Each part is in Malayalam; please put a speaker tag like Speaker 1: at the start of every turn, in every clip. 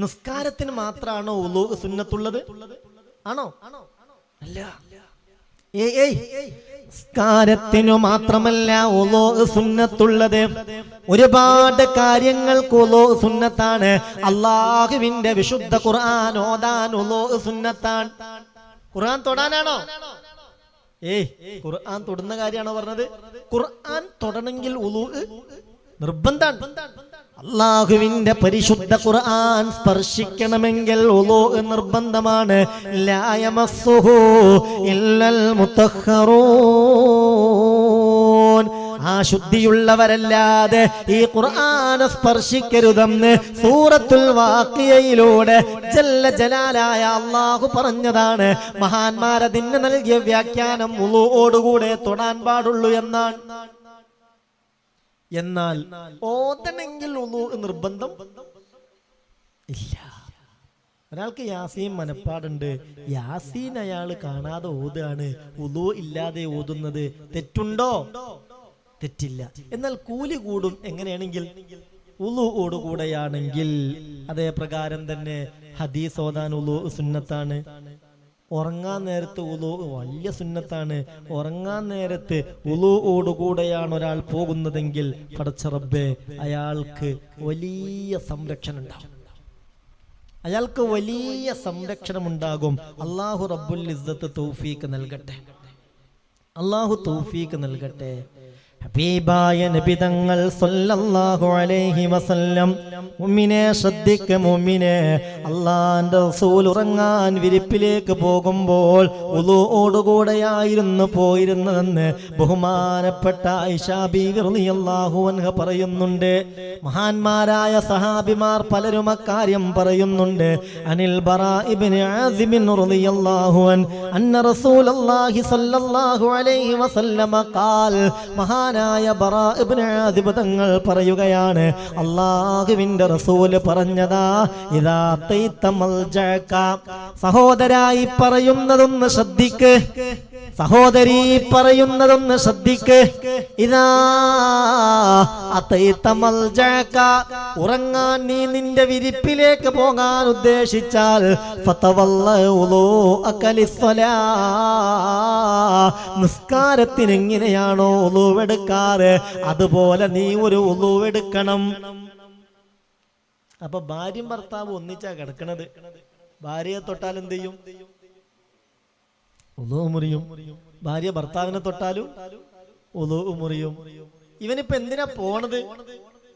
Speaker 1: നിസ്കാരത്തിന് മാത്രമാണോ ഉലു സുന്നത്തുള്ളത്? ആണോ? അല്ല. ഏയ് നിസ്കാരത്തിനു മാത്രമല്ല ഉലോ സുന്നത്തുള്ളത്. ഒരുപാട് കാര്യങ്ങൾക്ക് ഉലോ സുന്നത്താണ്. അള്ളാഹുവിന്റെ വിശുദ്ധ ഖുർആൻ ഓതാൻ ഉലോ സുന്നത്താൻ ഖുർആൻ തൊടാനാണോ? ഏയ് ഖുർആൻ തൊടുന്ന കാര്യമാണോ പറഞ്ഞത്? ഖുർആൻ തൊടണമെങ്കിൽ ഉലൂ നിർബന്ധാണ്. അള്ളാഹുവിന്റെ പരിശുദ്ധ ഖുർആൻ സ്പർശിക്കണമെങ്കിൽ ഓലോ നിർബന്ധമാണ്. ആ ശുദ്ധിയുള്ളവരല്ലാതെ ഈ ഖുർആന സ്പർശിക്കരുതെന്ന് സൂറത്തുൽ വാക്കിയയിലൂടെ ജല്ല ജലാലായ അള്ളാഹു പറഞ്ഞതാണ്. മഹാന്മാരതിന് നൽകിയ വ്യാഖ്യാനം ഉളുവോടുകൂടെ തൊടാൻ പാടുള്ളൂ എന്നാണ്. എന്നാൽ ഓതണെങ്കിൽ ഉളു നിർബന്ധം? ഇല്ല. ഒരാൾക്ക് യാസീൻ മനപ്പാടുണ്ട്. യാസീൻ അയാൾ കാണാതെ ഓതുകയാണ്. ഉളു ഇല്ലാതെ ഓതുന്നത് തെറ്റുണ്ടോ? തെറ്റില്ല. എന്നാൽ കൂലി കൂടും എങ്ങനെയാണെങ്കിൽ? ഉളു ഓടുകൂടെയാണെങ്കിൽ. അതേ പ്രകാരം തന്നെ ഹദീസ് ഓതാൻ ഉളു സുന്നത്താണ്. ഉറങ്ങാൻ നേരത്ത് ഉലു വലിയ സുന്നത്താണ്. ഉറങ്ങാൻ നേരത്ത് ഉലു ഓടുകൂടെയാണ് ഒരാൾ പോകുന്നതെങ്കിൽ പടച്ചറബെ അയാൾക്ക് വലിയ സംരക്ഷണം ഉണ്ടാവും അയാൾക്ക് വലിയ സംരക്ഷണം ഉണ്ടാകും അള്ളാഹു റബ്ബുൽ ഇസ്സത്ത് തൗഫീക്ക് നൽകട്ടെ. അള്ളാഹു തൗഫീക്ക് നൽകട്ടെ. ഹബീബായ നബിതങ്ങൾ സല്ലല്ലാഹു അലൈഹി വസല്ലം. മുമ്മിനെ ശ്രദ്ധിക്ക മുമ്മിനെ അള്ളാന്റെ റസൂൽ ഉറങ്ങാൻ വിരിപ്പിലേക്ക് പോകുമ്പോൾ ഉളുവോടുകൂടെയായിരുന്നു പോയിരുന്നതെന്ന് ബഹുമാനപ്പെട്ട ഐഷാ ബീവി റളിയല്ലാഹു അൻഹ പറയുന്നുണ്ട്. മഹാന്മാരായ സഹാബിമാർ പലരും അക്കാര്യം പറയുന്നുണ്ട്. അനിൽ അന്ന റസൂലല്ലാഹി സല്ലല്ലാഹു അലൈഹി വസല്ലമ ഖാൽ മഹാനായ ബറാ ഇബ്നു ആസിബ് തങ്ങൾ പറയുകയാണ് അള്ളാഹുവിന്റെ റസൂൽ പറഞ്ഞതാ ഇതാ തൈത്തമൽ സഹോദരായി പറയുന്നതൊന്ന് ശ്രദ്ധിക്ക്. സഹോദരി പറയുന്നതൊന്ന് ശ്രദ്ധിക്ക്. ഇതാ ഉറങ്ങാൻ നീ നിന്റെ വിരിപ്പിലേക്ക് പോകാൻ ഉദ്ദേശിച്ചാൽ. നിസ്കാരത്തിന് എങ്ങനെയാണോ ഉളുവെടുക്കാറ് അതുപോലെ നീ ഒരു ഉളുവെടുക്കണം അപ്പൊ ഭാര്യയും ഭർത്താവ് ഒന്നിച്ചാ കിടക്കണത്. ഭാര്യയെ തൊട്ടാൽ എന്ത് ചെയ്യും? ഉളു മുറിയും. ഭാര്യ ഭർത്താവിനെ തൊട്ടാലും ഉളു മുറിയും. ഇവനിപ്പോ എന്തിനാ പോണത്?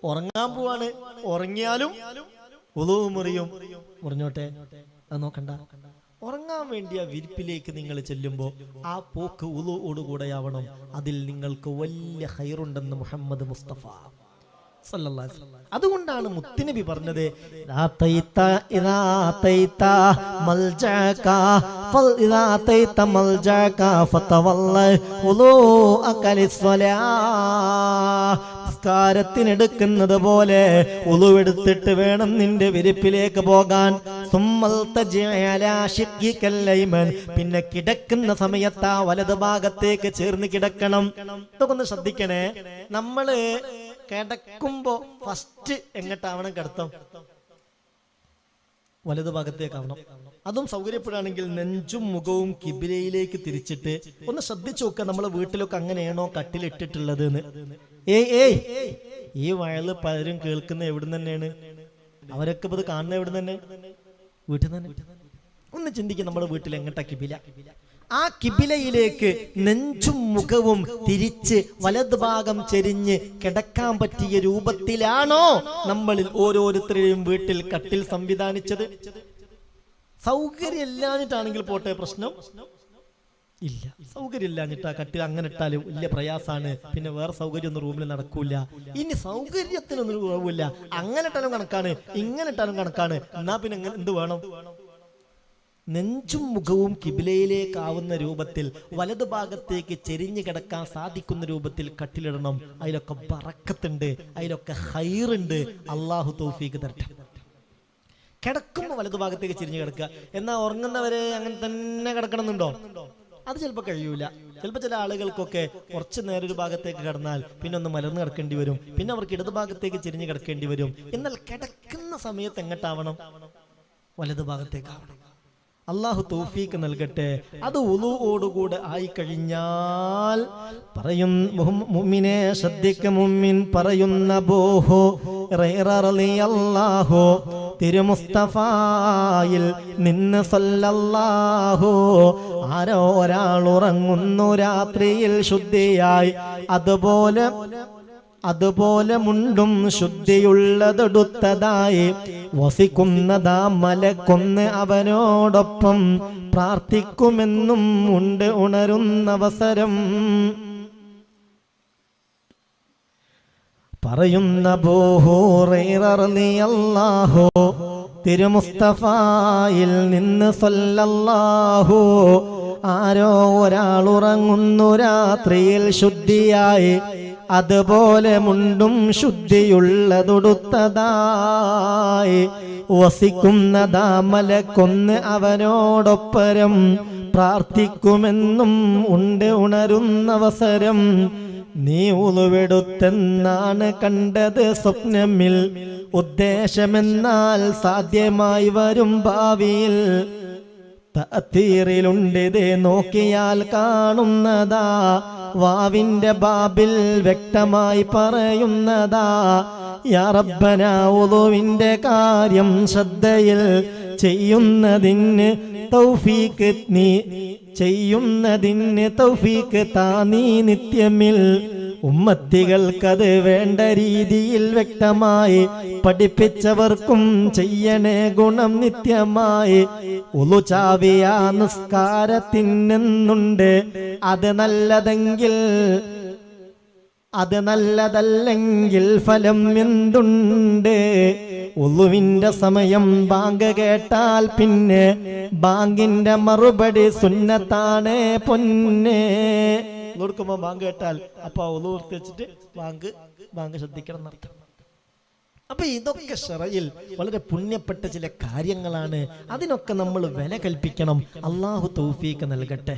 Speaker 1: ഉറങ്ങാൻ പോവാണ്. ഉറങ്ങിയാലും ഉളു മുറിയും. മുറിഞ്ഞോട്ടെ? അത് നോക്കണ്ട. ഉറങ്ങാൻ വേണ്ടിയ വിരിപ്പിലേക്ക് നിങ്ങൾ ചെല്ലുമ്പോൾ ആ പോക്ക് ഉളുവോടുകൂടെയാവണം അതിൽ നിങ്ങൾക്ക് വലിയ ഹൈറുണ്ടെന്ന് മുഹമ്മദ് മുസ്തഫ. അതുകൊണ്ടാണ് മുത്തുനബി പറഞ്ഞത് ത്തിനെടുക്കുന്നത് പോലെ ഉളുവെടുത്തിട്ട് വേണം നിന്റെ വിരിപ്പിലേക്ക് പോകാൻ. പിന്നെ കിടക്കുന്ന സമയത്ത് ആ വലതു ഭാഗത്തേക്ക് ചേർന്ന് കിടക്കണം. ഇതൊക്കെ ഒന്ന് ശ്രദ്ധിക്കണേ. നമ്മൾ കിടക്കുമ്പോ ഫസ്റ്റ് എങ്ങട്ടാവണം കിടത്തം? വലതു ഭാഗത്തേക്കാവണം അതും സൗകര്യപ്പെടുകയാണെങ്കിൽ നെഞ്ചും മുഖവും കിബിലയിലേക്ക് തിരിച്ചിട്ട് ഒന്ന് ശ്രദ്ധിച്ചു നോക്കുക നമ്മളെ വീട്ടിലൊക്കെ അങ്ങനെയാണോ കട്ടിലിട്ടിട്ടുള്ളത് എന്ന് ഏയ് ഏയ് ഈ വയൽ പലരും കേൾക്കുന്ന എവിടെ തന്നെയാണ്? അവരൊക്കെ ഇപ്പൊ ഇത് കാണുന്ന എവിടെ തന്നെ? വീട്ടിൽ തന്നെ. ഒന്ന് ചിന്തിക്കും നമ്മുടെ വീട്ടിൽ എങ്ങട്ടാ കിബില? ആ കിബിലയിലേക്ക് നെഞ്ചും മുഖവും തിരിച്ച് വലത് ഭാഗം ചെരിഞ്ഞ് കിടക്കാൻ പറ്റിയ രൂപത്തിലാണോ നമ്മളിൽ ഓരോരുത്തരെയും വീട്ടിൽ കട്ടിൽ സംവിധാനിച്ചത്? സൗകര്യം ഇല്ലാഞ്ഞിട്ടാണെങ്കിൽ പോട്ടെ പ്രശ്നം. ഇല്ല സൗകര്യം ഇല്ലാഞ്ഞിട്ടാ കട്ടിൽ അങ്ങനെ ഇട്ടാലും വലിയ പ്രയാസാണ്. പിന്നെ വേറെ സൗകര്യം ഒന്നും റൂമിൽ നടക്കൂല. ഇനി സൗകര്യത്തിനൊന്നും കുറവില്ല അങ്ങനെ ഇട്ടാലും കണക്കാണ് ഇങ്ങനെ ഇട്ടാലും കണക്കാണ്. എന്നാ പിന്നെ എന്ത് വേണം? നെഞ്ചും മുഖവും കിബിലയിലേക്കാവുന്ന രൂപത്തിൽ വലതു ഭാഗത്തേക്ക് ചെരിഞ്ഞു കിടക്കാൻ സാധിക്കുന്ന രൂപത്തിൽ കട്ടിലിടണം. അതിലൊക്കെ പറക്കത്തുണ്ട് അതിലൊക്കെ ഹൈറുണ്ട്. അള്ളാഹു തൗഫീക്ക് തരട്ടെ. കിടക്കുമ്പോൾ വലതു ഭാഗത്തേക്ക് ചെരിഞ്ഞു കിടക്കുക. എന്നാൽ ഉറങ്ങുന്നവരെ അങ്ങനെ തന്നെ കിടക്കണമെന്നുണ്ടോ? അത് ചിലപ്പോൾ കഴിയൂല. ചിലപ്പോൾ ചില ആളുകൾക്കൊക്കെ കുറച്ച് നേരം ഒരു ഭാഗത്തേക്ക് കിടന്നാൽ പിന്നെ ഒന്ന് മലർന്ന് കിടക്കേണ്ടി വരും. പിന്നെ അവർക്ക് ഇടതു ഭാഗത്തേക്ക് ചെരിഞ്ഞ് കിടക്കേണ്ടി വരും. എന്നാൽ കിടക്കുന്ന സമയത്ത് എങ്ങട്ടാവണം? വലത് ഭാഗത്തേക്കാവണം അള്ളാഹു തോഫീക്ക് നൽകട്ടെ. അത് ഉളുവോടുകൂടെ ആയി കഴിഞ്ഞാൽ പറയും മുമ്മിനെ ശ്രദ്ധിക്ക മുമ്മിൻ പറയുന്ന ബോഹോ അല്ലാഹു തിരുമുസ്തഫായിൽ നിന്ന് സല്ലല്ലാഹു ആരോ ഒരാൾ ഉറങ്ങുന്നു രാത്രിയിൽ ശുദ്ധിയായി. അതുപോലെ അതുപോലെ മുണ്ടും ശുദ്ധിയുള്ളതെടുത്തതായി വസിക്കുന്നതാ മലക്കൊന്ന് അവനോടൊപ്പം പ്രാർത്ഥിക്കുമെന്നും ഉണ്ട് ഉണരുന്നവസരം. പറയുന്ന ബോഹോറേറിയല്ലാഹോ തിരുമുസ്തഫായിൽ നിന്ന് സല്ലല്ലാഹു ആരോ ഒരാൾ ഉറങ്ങുന്നു രാത്രിയിൽ ശുദ്ധിയായി അതുപോലെ മുണ്ടും ശുദ്ധിയുള്ളതൊടുത്തതായി. വസിക്കുന്നതാ മലക്കൊന്ന് അവനോടൊപ്പരം. പ്രാർത്ഥിക്കുമെന്നും ഉണ്ട് ഉണരുന്നവസരം. നീ ഉളുവെടുത്തെന്നാണ് കണ്ടത് സ്വപ്നമിൽ. ഉദ്ദേശമെന്നാൽ സാധ്യമായി വരും ഭാവിയിൽ. തീറിലുണ്ടിത് നോക്കിയാൽ കാണുന്നതാ. വാവിന്റെ ബാബിൽ വ്യക്തമായി പറയുന്നതാ. യാ റബ്ബന ഉളുവിന്റെ കാര്യം ശ്രദ്ധയിൽ ചെയ്യുന്നതിന് തൗഫീക്ക് നീ ചെയ്യുന്നതിന് തൗഫീക്ക് താ നീ നിത്യമിൽ ഉമ്മത്തികൾക്കത് വേണ്ട രീതിയിൽ വ്യക്തമായി പഠിപ്പിച്ചവർക്കും ചെയ്യണേ ഗുണം നിത്യമായി. ഉളുചാവിയ നിസ്കാരത്തിനെന്നുണ്ട്. അത് നല്ലതെങ്കിൽ അത് നല്ലതല്ലെങ്കിൽ ഫലം എന്തുണ്ട്? ഉളുവിന്റെ സമയം ബാങ്ക് കേട്ടാൽ പിന്നെ ബാങ്കിന്റെ മറുപടി സുന്നത്താണ് പൊന്നെ. കൊടുക്കുമ്പോ ബാങ്ക് കേട്ടാൽ അപ്പൊ ഉളു വെച്ചിട്ട് ബാങ്ക് ബാങ്ക് ശ്രദ്ധിക്കണം എന്നർത്ഥം. അപ്പൊ ഇതൊക്കെ ഷറയിൽ വളരെ പുണ്യപ്പെട്ട ചില കാര്യങ്ങളാണ്. അതിനൊക്കെ നമ്മൾ വില കൽപ്പിക്കണം. അള്ളാഹു തൗഫീക്ക് നൽകട്ടെ.